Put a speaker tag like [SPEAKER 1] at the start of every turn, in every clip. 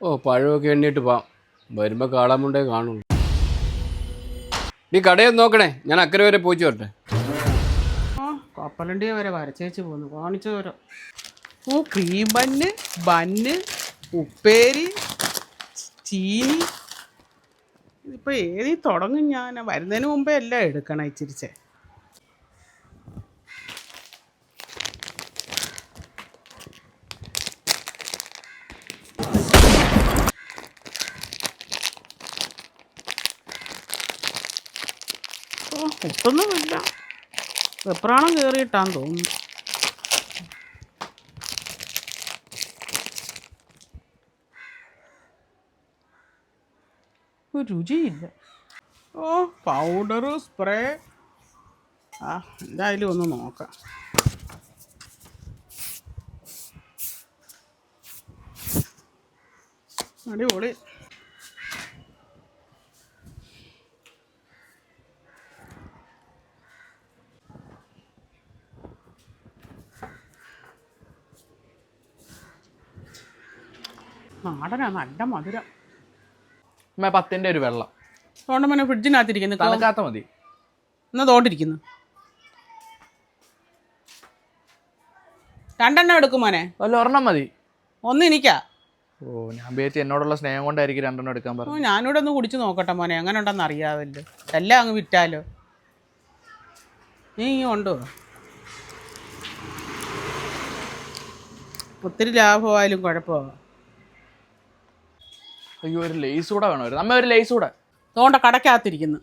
[SPEAKER 1] ഓ പഴമൊക്കെ എണ്ണിയിട്ട് പോവാം. വരുമ്പോൾ കാളാമുണ്ടേ കാണുള്ളൂ. നീ കടയൊന്ന് നോക്കണേ. ഞാൻ അക്കരെ വരെ പോയിച്ചു വരട്ടെ.
[SPEAKER 2] ആ കപ്പലണ്ടിയെ വരെ വരച്ചേച്ച് പോന്നു. കാണിച്ചു വരാം ഓ ക്രീം ബന്ന് ബന്ന് ഉപ്പേരി ചീനി. ഇതിപ്പോൾ ഏതി തുടങ്ങും ഞാൻ. വരുന്നതിന് മുമ്പേ എല്ലാം എടുക്കണം ഇച്ചിരിച്ചേ. ഒട്ടൊന്നുമില്ല വെപ്രാണം കയറിയിട്ടാന്ന് തോന്നുന്നു. രുചിയില്ല. ഓ പൗഡർ സ്പ്രേ ആ എന്തായാലും ഒന്ന് നോക്കാം. അടിപൊളി. നാടനാ നല്ല മധുരം.
[SPEAKER 3] അമ്മ പത്തിന്റെ ഒരു വെള്ളം.
[SPEAKER 2] അതുകൊണ്ട് മോനെ ഫ്രിഡ്ജിനകത്തിരിക്കുന്നു.
[SPEAKER 3] തണുക്കാത്ത മതി.
[SPEAKER 2] എന്നാ തോണ്ടിരിക്കുന്നു. രണ്ടെണ്ണം എടുക്കും മോനെ.
[SPEAKER 3] അല്ല ഒരെണ്ണം മതി.
[SPEAKER 2] ഒന്ന് എനിക്കാ.
[SPEAKER 3] ഓ ഞാൻ വിചാരിച്ചു എന്നോടുള്ള സ്നേഹം കൊണ്ടായിരിക്കും രണ്ടെണ്ണം എടുക്കാൻ
[SPEAKER 2] ഓ
[SPEAKER 3] പറഞ്ഞു
[SPEAKER 2] ഞാനിവിടെ ഒന്ന് കുടിച്ച് നോക്കട്ടെ മോനെ. എങ്ങനെ ഉണ്ടെന്ന് അറിയാവല്ലോ. എല്ലാം അങ്ങ് വിറ്റാലോ? നീ ഇങ്ങ് ഉണ്ടോ ഒത്തിരി ലാഭമായാലും കുഴപ്പമാണ്
[SPEAKER 3] അയ്യോ ഒരു ലേസ് കൂടെ വേണമായിരുന്നു. അമ്മ ഒരു ലേസ് കൂടെ.
[SPEAKER 2] അതുകൊണ്ട് കടക്കകത്തിരിക്കുന്നു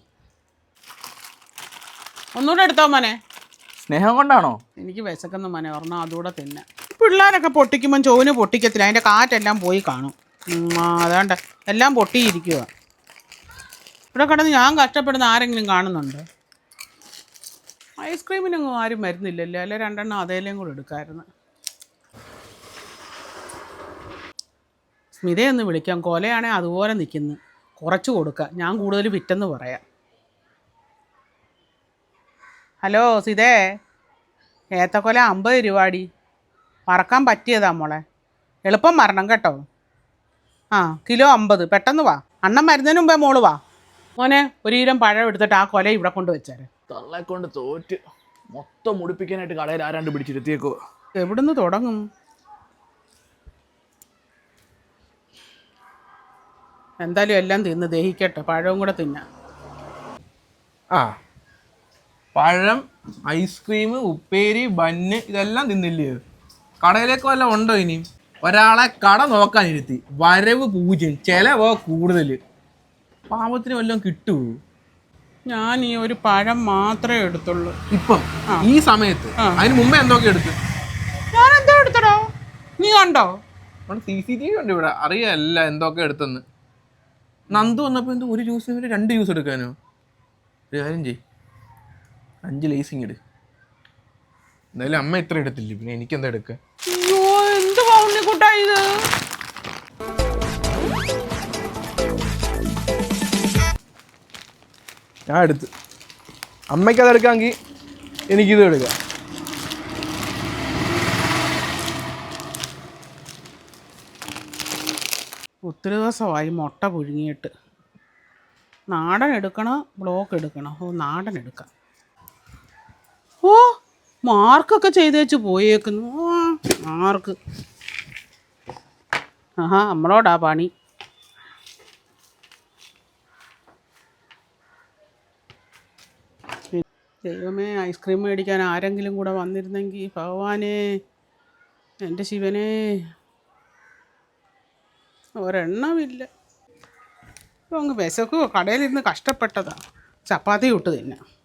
[SPEAKER 2] ഒന്നുകൂടെ എടുത്തോ മോനെ.
[SPEAKER 3] സ്നേഹം കൊണ്ടാണോ?
[SPEAKER 2] എനിക്ക് വിശക്കുന്ന മോനെ ഒരെണ്ണം അതുകൂടെ തിന്നെ. പിള്ളേരൊക്കെ പൊട്ടിക്കുമ്പം ചോവിന് പൊട്ടിക്കത്തില്ല. അതിന്റെ കാറ്റെല്ലാം പോയി കാണും. അതുകൊണ്ട് എല്ലാം പൊട്ടിയിരിക്കുക ഇവിടെ കിടന്ന് ഞാൻ കഷ്ടപ്പെടുന്ന ആരെങ്കിലും കാണുന്നുണ്ട്? ഐസ്ക്രീമിനൊന്നും ആരും വരുന്നില്ലല്ലോ. അല്ലെ രണ്ടെണ്ണം അതേലേം കൂടെ എടുക്കാമായിരുന്നു സ്മിതയൊന്ന് വിളിക്കാം. കൊലയാണെ അതുപോലെ നിൽക്കുന്നു. കുറച്ച് കൊടുക്കാം. ഞാൻ കൂടുതൽ വിറ്റെന്ന് പറയാം. ഹലോ സിതേ ഏത്തക്കൊല അമ്പത് രൂപാടി. മറക്കാൻ പറ്റിയതാ മോളെ. എളുപ്പം മരണം കേട്ടോ. ആ കിലോ അമ്പത്. പെട്ടെന്ന് വാ. അണ്ണം മരുന്നതിന് മുമ്പേ മോൾ വാ. മോനെ ഒരു പഴം എടുത്തിട്ട് ആ കൊല ഇവിടെ കൊണ്ട് വെച്ചാൽ
[SPEAKER 3] തള്ളെ കൊണ്ട് തോറ്റ് മൊത്തം മുടിപ്പിക്കാനായിട്ട് കടയിൽ ആരാണ്ട് പിടിച്ചിരുത്തിയേക്കോ
[SPEAKER 2] എവിടുന്ന് തുടങ്ങും? എന്തായാലും എല്ലാം തിന്ന് ദഹിക്കട്ടെ. പഴവും കൂടെ തിന്ന.
[SPEAKER 4] ആ. പഴം ഐസ്ക്രീം ഉപ്പേരി ബന്ന് ഇതെല്ലാം തിന്നില്ലേ? കടയിലേക്ക് വല്ല ഉണ്ടോ ഇനി? ഒരാളെ കട നോക്കാനിരുത്തി. വരവ് പൂജ്യം ചിലവോ കൂടുതൽ പാപത്തിന് വല്ലതും കിട്ടുമോ
[SPEAKER 2] ഞാൻ ഈ ഒരു പഴം മാത്രമേ എടുത്തുള്ളൂ.
[SPEAKER 4] ഇപ്പം? ഈ സമയത്ത്? അതിന് മുമ്പേ എന്തൊക്കെ എടുത്തു?
[SPEAKER 2] ഞാൻ എന്തോ എടുത്തടോ? നീ കണ്ടോ?
[SPEAKER 4] സി സി ടി വി ഉണ്ട് ഇവിടെ അറിയാല്ല എന്തൊക്കെ എടുത്തെന്ന്. നന്ദു വന്നപ്പോൾ എന്തോ ഒരു ജ്യൂസിന് രണ്ട് ജ്യൂസ് എടുക്കാനോ? ഒരു കാര്യം ചെയ് അഞ്ച് ലേസിങ് എടു എന്തായാലും അമ്മ ഇത്ര എടുത്തില്ല? പിന്നെ എനിക്കെന്താ
[SPEAKER 2] അയ്യോ എന്ത് ഇത്?
[SPEAKER 4] ഞാൻ എടുത്ത്. അമ്മയ്ക്ക് അത് എടുക്കാമെങ്കിൽ എനിക്കിത് എടുക്കാം.
[SPEAKER 2] ഒത്തിരി ദിവസമായി മുട്ട പുഴുങ്ങിയിട്ട്. നാടൻ എടുക്കണോ? ബ്ലോക്ക് എടുക്കണോ? ഓ നാടൻ എടുക്കാം. ഓ മാർക്കൊക്കെ ചെയ്തേച്ച് പോയേക്കുന്നു. മാർക്ക്. ആഹാ നമ്മളോടാ പണി. ദൈവമേ ഐസ്ക്രീം മേടിക്കാൻ ആരെങ്കിലും കൂടെ വന്നിരുന്നെങ്കിൽ ഭഗവാനേ എന്റെ ശിവനേ. ഒരെണ്ണമില്ല. അപ്പോൾ അങ്ങ് വിശക്കുവോ? കടയിലിരുന്ന് കഷ്ടപ്പെട്ടതാണ് ചപ്പാത്തി ഇട്ട് തിന്നാം.